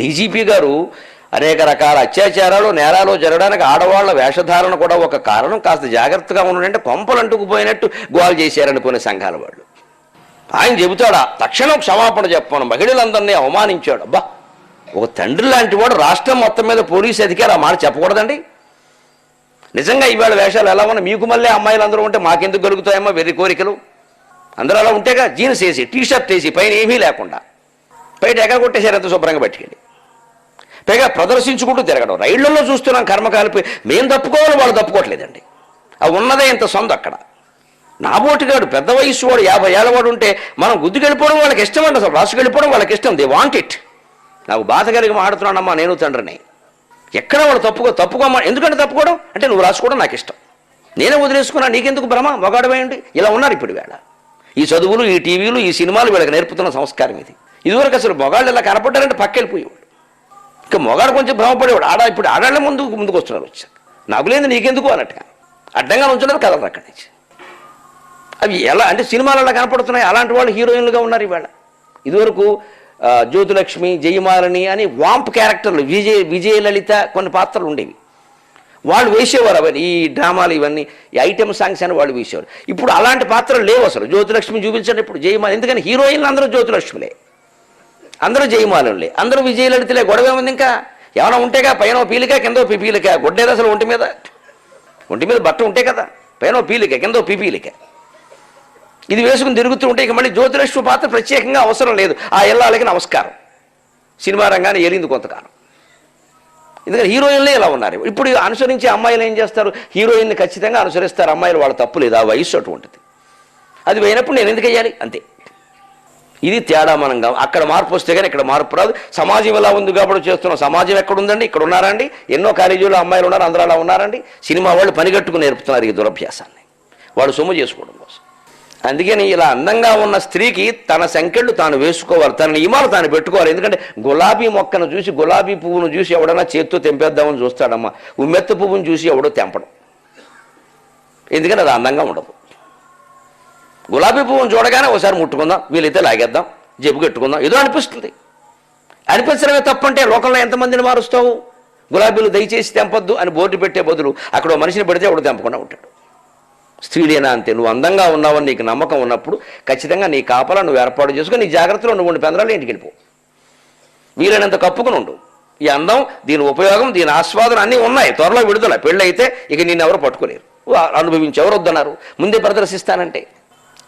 DGP గారు అనేక రకాల అత్యాచారాలు నేరాలు జరగడానికి ఆడవాళ్ళ వేషధారణ కూడా ఒక కారణం. కాస్త జాగ్రత్తగా ఉండంటే కొంపలు అంటుకుపోయినట్టు గోల్ చేశారనుకునే సంఘాల వాళ్ళు. ఆయన చెబుతాడా తక్షణం క్షమాపణ చెప్పను మహిళలందరినీ అవమానించాడు. అబ్బా ఒక తండ్రి లాంటి వాడు రాష్ట్రం మొత్తం మీద పోలీసు అధికారి ఆ మాట చెప్పకూడదండి. నిజంగా ఇవాళ వేషాలు ఎలా ఉన్నా మీకు మళ్ళీ అమ్మాయిలు అందరూ ఉంటే మాకెందుకు కలుగుతాయమ్మా వెర్రి కోరికలు? అందరూ అలా ఉంటేగా జీన్స్ వేసి టీ షర్ట్ వేసి పైన ఏమీ లేకుండా. బయట ఎక్కడ కొట్టేశారు ఎంత శుభ్రంగా పట్టుకెళ్ళి పైగా ప్రదర్శించుకుంటూ తిరగడం. రైళ్ళలో చూస్తున్నాం కర్మకాలిపోయి మేము తప్పుకోవాలి వాళ్ళు తప్పుకోవట్లేదండి. ఆ ఉన్నదే ఇంత సొంత అక్కడ. నాబోటిగాడు పెద్ద వయసు వాడు యాభై ఏళ్ళ వాడు ఉంటే మనం గుద్దుకెళ్ళిపోవడం వాళ్ళకి ఇష్టం అండి అసలు రాసుకెళ్ళిపోవడం వాళ్ళకి ఇష్టం. దే వాంట్ ఇట్ నాకు బాధ కలిగి మాడుతున్నానమ్మా నేను తండ్రిని. ఎక్కడ వాడు తప్పుకో తప్పుకోమా ఎందుకంటే తప్పుకోవడం? అంటే నువ్వు రాసుకోవడం నాకు ఇష్టం. నేనే వదిలేసుకున్నా నీకెందుకు భ్రమ? మగాడమేయండి ఇలా ఉన్నారు ఇప్పుడు వేళ ఈ చదువులు ఈ టీవీలు ఈ సినిమాలు వీళ్ళకి నేర్పుతున్న సంస్కారం ఇది. ఇదివరకు అసలు మొగాళ్ళు ఇలా కనపడ్డారంటే పక్కెళ్ళిపోయేవాడు ఇక మొగాడు కొంచెం భ్రమపడేవాడు. ఆడ ఇప్పుడు ఆడాళ్ళ ముందు ముందుకు వస్తున్నారు వచ్చారు నాకు లేదు నీకెందుకు అన్నట్టుగా అడ్డంగా ఉంచున్నారు కలర్ అక్కడి నుంచి. అవి ఎలా అంటే సినిమాలలో కనపడుతున్నాయి. అలాంటి వాళ్ళు హీరోయిన్లుగా ఉన్నారు ఇవాళ. ఇదివరకు జ్యోతిలక్ష్మి జయమాలని అని వాంప్ క్యారెక్టర్లు విజయ విజయలలిత కొన్ని పాత్రలు ఉండేవి. వాళ్ళు వేసేవారు అవన్నీ. ఈ డ్రామాలు ఇవన్నీ ఈ ఐటెం సాంగ్స్ అని వాళ్ళు వేసేవారు. ఇప్పుడు అలాంటి పాత్రలు లేవు అసలు. జ్యోతిలక్ష్మి చూపించండి ఇప్పుడు జయమాలి. ఎందుకని? హీరోయిన్లు అందరూ జ్యోతిలక్ష్మిలే. అందరూ జయమాలంలే. అందరూ విజయలడితేలే గొడవ ఏముంది ఇంకా? ఏమైనా ఉంటేగా? పైన ఓ పీలిక కింద ఓ పీపీలిక గుడ్డేది అసలు ఒంటి మీద? ఒంటి మీద బట్ట ఉంటే కదా? పైన పీలిక కింద పిపీలిక పీపీలిక ఇది వేసుకుని తిరుగుతూ ఉంటే ఇక మళ్ళీ జ్యోతిలక్ష్మి పాత్ర ప్రత్యేకంగా అవసరం లేదు. ఆ ఇళ్ళకి నమస్కారం. సినిమా రంగాన్ని ఏలింది కొంతకాలం. ఎందుకంటే హీరోయిన్లే ఇలా ఉన్నారు. ఇప్పుడు అనుసరించే అమ్మాయిలు ఏం చేస్తారు? హీరోయిన్ని ఖచ్చితంగా అనుసరిస్తారు. అమ్మాయిలు వాళ్ళ తప్పు లేదు? ఆ వయస్సు అటువంటిది. అది పోయినప్పుడు నేను ఎందుకు వెయ్యాలి అంతే. ఇది తేడా మనం అక్కడ మార్పు వస్తే కానీ ఇక్కడ మార్పు రాదు. సమాజం ఎలా ఉంది కాబట్టి చేస్తున్నాం సమాజం ఎక్కడ ఉందండి ఇక్కడ ఉన్నారండి? ఎన్నో కాలేజీలో అమ్మాయిలు ఉన్నారు అందరూ అలా ఉన్నారండి? సినిమా వాళ్ళు పనిగట్టుకుని నేర్పుతున్నారు ఈ దురభ్యాసాన్ని. వాడు సొమ్ము చేసుకోవడం కోసం. అందుకని ఇలా అందంగా ఉన్న స్త్రీకి తన సంఖ్యలు తాను వేసుకోవాలి తన నియమాలు తాను పెట్టుకోవాలి. ఎందుకంటే గులాబీ మొక్కను చూసి గులాబీ పువ్వును చూసి ఎవడన్నా చేత్తో తెంపేద్దామని చూస్తాడమ్మా. ఉమ్మెత్త పువ్వును చూసి ఎవడో తెంపడం. ఎందుకంటే అది అందంగా ఉండదు. గులాబీ పువ్వును చూడగానే ఒకసారి ముట్టుకుందాం వీలైతే లాగేద్దాం జబ్బు కట్టుకుందాం ఏదో అనిపిస్తుంది. అనిపించడమే తప్పంటే లోకంలో ఎంతమందిని మారుస్తావు? గులాబీలు దయచేసి తెంపొద్దు అని బోర్డు పెట్టే బదులు అక్కడ మనిషిని పెడితే ఒకడు తెంపకుండా ఉంటాడు. స్త్రీలేనా అంతే నువ్వు అందంగా ఉన్నావని నీకు నమ్మకం ఉన్నప్పుడు ఖచ్చితంగా నీ కాపలా నువ్వు ఏర్పాటు చేసుకుని నీ జాగ్రత్తలో నువ్వు ఉండి పెందరాలు ఇంటికి వెళ్ళిపో. వీలైనంత కప్పుకుని ఉండు. ఈ అందం దీని ఉపయోగం దీని ఆస్వాదన అన్నీ ఉన్నాయి. త్వరలో విడుదల. పెళ్ళైతే ఇక నిన్ను ఎవరు పట్టుకోలేరు అనుభవించి ఎవరు వద్దన్నారు? ముందే ప్రదర్శిస్తానంటే.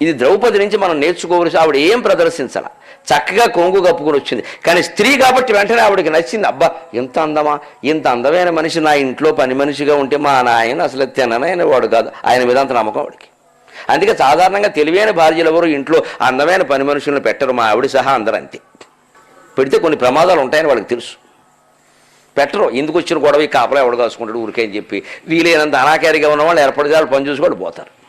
ఇది ద్రౌపది నుంచి మనం నేర్చుకోవలసి ఆవిడ ఏం ప్రదర్శించాల? చక్కగా కొంగు కప్పుకొని వచ్చింది. కానీ స్త్రీ కాబట్టి వెంటనే ఆవిడకి నచ్చింది. అబ్బా ఇంత అందమా? ఇంత అందమైన మనిషి నా ఇంట్లో పని మనిషిగా ఉంటే మా నాయన అసలు తిననైన వాడు కాదు. ఆయన మీద అంత నమ్మకం ఆవిడకి. అందుకే సాధారణంగా తెలివైన భార్యలు ఎవరు ఇంట్లో అందమైన పని మనుషులను పెట్టరు. మా ఆవిడ సహా అందరూ అంతే. పెడితే కొన్ని ప్రమాదాలు ఉంటాయని వాళ్ళకి తెలుసు. పెట్టరు. ఎందుకు వచ్చిన గొడవ ఈ కాపలా ఎవడు కాసుకుంటాడు? ఊరికే అని చెప్పి వీలైనంత అనాకారిగా ఉన్న వాళ్ళు ఏర్పడి పని చూసుకోవాలి పోతారు.